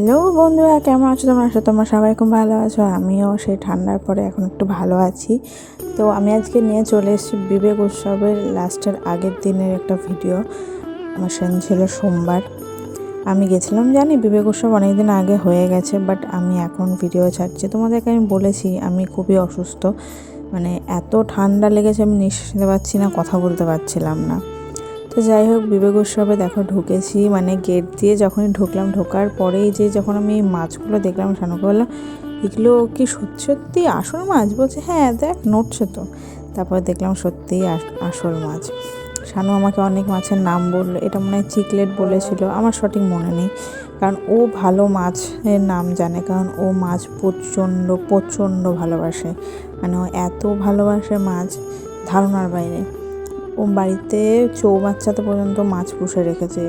Hello বন্ধুরা, কেমন আছো তোমরা? আছো তোমরা সবাই খুব ভালো আছো। আমিও সেই ঠান্ডার পরে এখন একটু ভালো আছি। তো আমি আজকে নিয়ে চলে এসেছি বিবেক উৎসবের লাস্টের আগের দিনের একটা ভিডিও। আমার সেদিন ছিল সোমবার। আমি গেছিলাম জানি, বিবেক উৎসব অনেক দিন আগে হয়ে গেছে বাট আমি এখন ভিডিও ছাড়ছি। তোমাদেরকে আমি বলেছি, আমি খুবই অসুস্থ। মানে এত ঠান্ডা লেগেছে, আমি নিঃশ্বাস নিতে পারছি না, কথা বলতে পারছিলাম না। তো যাই হোক, বিবেক উৎসবে দেখো ঢুকেছি। মানে গেট দিয়ে যখনই ঢুকলাম, ঢোকার পরেই যে যখন আমি মাছগুলো দেখলাম শানুকে বললাম এগুলো কি সত্যি সত্যি আসল মাছ? বলছে হ্যাঁ দেখ, নড়ছে তো। তারপর দেখলাম সত্যিই আসল মাছ। শানু আমাকে অনেক মাছের নাম বলল, এটা মনে হয় চিকলেট বলেছিল, আমার সঠিক মনে নেই। কারণ ও ভালো মাছের নাম জানে, কারণ ও মাছ প্রচণ্ড প্রচণ্ড ভালোবাসে। মানে ও এত ভালোবাসে মাছ, ধারণার বাইরে। ও বাড়িতে চৌবাচ্চাতে পর্যন্ত মাছ পুষে রেখেছে।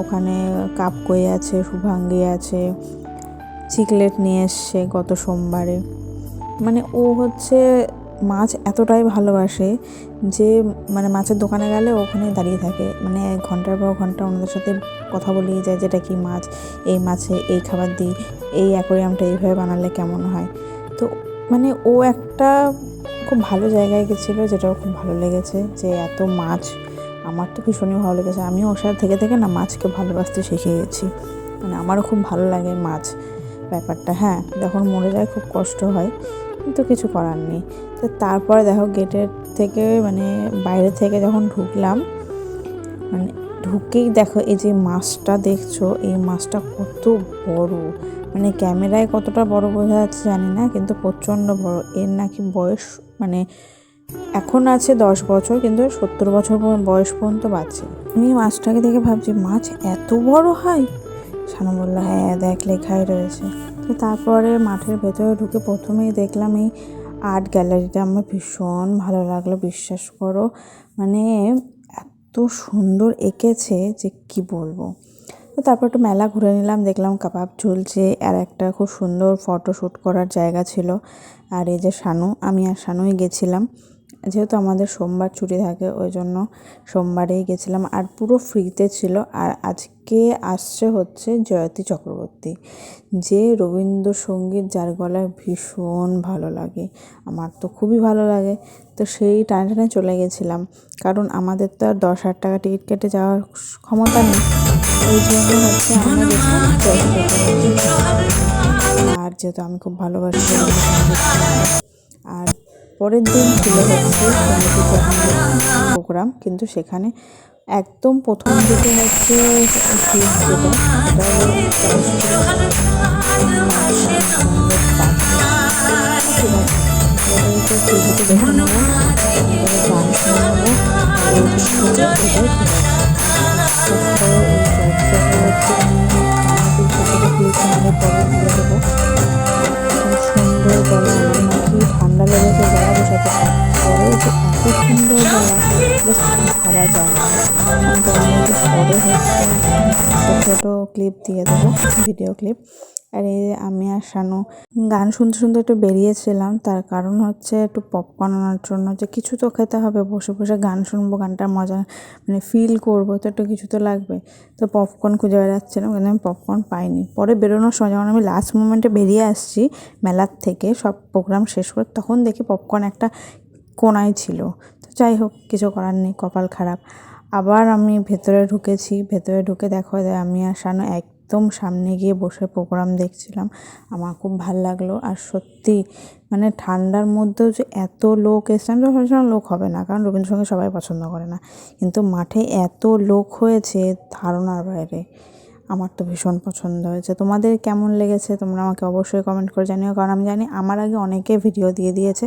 ওখানে কাপ কই আছে, শুভাঙ্গি আছে, চিকলেট নিয়ে এসছে গত সোমবারে। মানে ও হচ্ছে মাছ এতটাই ভালোবাসে যে মানে মাছের দোকানে গেলে ওখানে দাঁড়িয়ে থাকে। মানে ঘণ্টার পর ঘণ্টা ওনাদের সাথে কথা বলিয়ে যায় যেটা কি মাছ? এই মাছে এই খাবার দিই, এই অ্যাকোরিয়ামটা এইভাবে বানালে কেমন হয়? তো মানে ও একটা খুব ভালো জায়গায় গেছিল, যেটাও খুব ভালো লেগেছে যে এত মাছ আমার তো ভীষণই ভালো লেগেছে। আমিও ওর সাথে থেকে থেকে না মাছকে ভালোবাসতে শিখে গেছি। মানে আমারও খুব ভালো লাগে মাছ ব্যাপারটা হ্যাঁ যখন মরে যায় খুব কষ্ট হয়, কিন্তু কিছু করার নেই। তো তারপরে দেখো গেটের থেকে মানে বাইরে থেকে যখন ঢুকলাম মানে ঢুকেই দেখো এই যে মাছটা দেখছ, এই মাছটা কত বড়। মানে ক্যামেরায় কতটা বড় বোঝা যাচ্ছে জানি না, কিন্তু প্রচণ্ড বড়। এর নাকি বয়স মানে এখন আছে দশ বছর, কিন্তু সত্তর বছর বয়স পর্যন্ত বাঁচে। আমি মাছটাকে দেখে ভাবছি, মাছ এত বড় হয়? শানু বলল হ্যাঁ দেখ, লেখাই রয়েছে। তো তারপরে মাঠের ভেতরে ঢুকে প্রথমেই দেখলাম এই আর্ট গ্যালারিটা। আমার ভীষণ ভালো লাগল, বিশ্বাস করো। মানে এত সুন্দর এঁকেছে যে কি বলব। তো তারপর একটু মেলা ঘুরে নিলাম, দেখলাম কাবাব ঝুলছে আর একটা খুব সুন্দর ফটো শ্যুট করার জায়গা ছিল। আর এই যে শানু, আমি আর শানুই গেছিলাম। যেহেতু আমাদের সোমবার ছুটি থাকে, ওই জন্য সোমবারেই গেছিলাম। আর পুরো ফ্রিতে ছিল। আর আজকে আসছে হচ্ছে জয়তী চক্রবর্তী। যে রবীন্দ্রসঙ্গীত, যার গলায় ভীষণ ভালো লাগে। আমার তো খুবই ভালো লাগে। তো সেই টানে টানে চলে গেছিলাম। কারণ আমাদের তো আর দশ হাজার টাকা টিকিট কেটে যাওয়ার ক্ষমতা নেই। ওই জন্য হচ্ছে আর যেহেতু আমি খুব ভালোবাসি আর পরের দিন ছিল হচ্ছে প্রোগ্রাম, কিন্তু সেখানে একদম প্রথম দিকে হচ্ছে যেটা সুন্দর গলা আমার নাকি ঠান্ডা লেগেছে গলা বসাতে পরে যে এত সুন্দর গলা জাস্ট ভাবা যায় না আমি তোমাদের পরে হচ্ছে ছোটো ছোটো ক্লিপ দিয়ে দেবো ভিডিও ক্লিপ আর এই আমি আর শানু গান শুনতে শুনতে একটু বেরিয়েছিলাম। তার কারণ হচ্ছে একটু পপকর্ন আনার জন্য যে কিছু তো খেতে হবে, বসে বসে গান শুনব গানটার মজা মানে ফিল করব, তো একটু কিছু তো লাগবে। তো পপকর্ন খুঁজে বেড়াচ্ছিলাম, কিন্তু আমি পপকর্ন পাইনি। পরে বেরোনোর সময় যখন আমি লাস্ট মোমেন্টে বেরিয়ে আসছি মেলার থেকে, সব প্রোগ্রাম শেষ করে তখন দেখি পপকর্ন একটা কোনায় ছিল। তো যাই হোক, কিছু করার নেই, কপাল খারাপ। আবার আমি ভেতরে ঢুকেছি, ভেতরে ঢুকে দেখো, আমি আর শানু একদম সামনে গিয়ে বসে প্রোগ্রাম দেখছিলাম। আমার খুব ভালো লাগল। আর সত্যি মানে ঠান্ডার মধ্যেও যে এত লোক এসছে, আমি তো ভেবেছিলাম লোক হবে না, কারণ রবীন্দ্রসঙ্গীত সবাই পছন্দ করে না। কিন্তু মাঠে এত লোক হয়েছে ধারণার বাইরে, আমার তো ভীষণ পছন্দ হয়েছে। তোমাদের কেমন লেগেছে? তোমরা আমাকে অবশ্যই কমেন্ট করে জানিও, কারণ আমি জানি আমার আগে অনেকে ভিডিও দিয়ে দিয়েছে।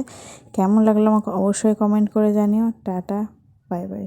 কেমন লাগল আমাকে অবশ্যই কমেন্ট করে জানিও। Tata bye bye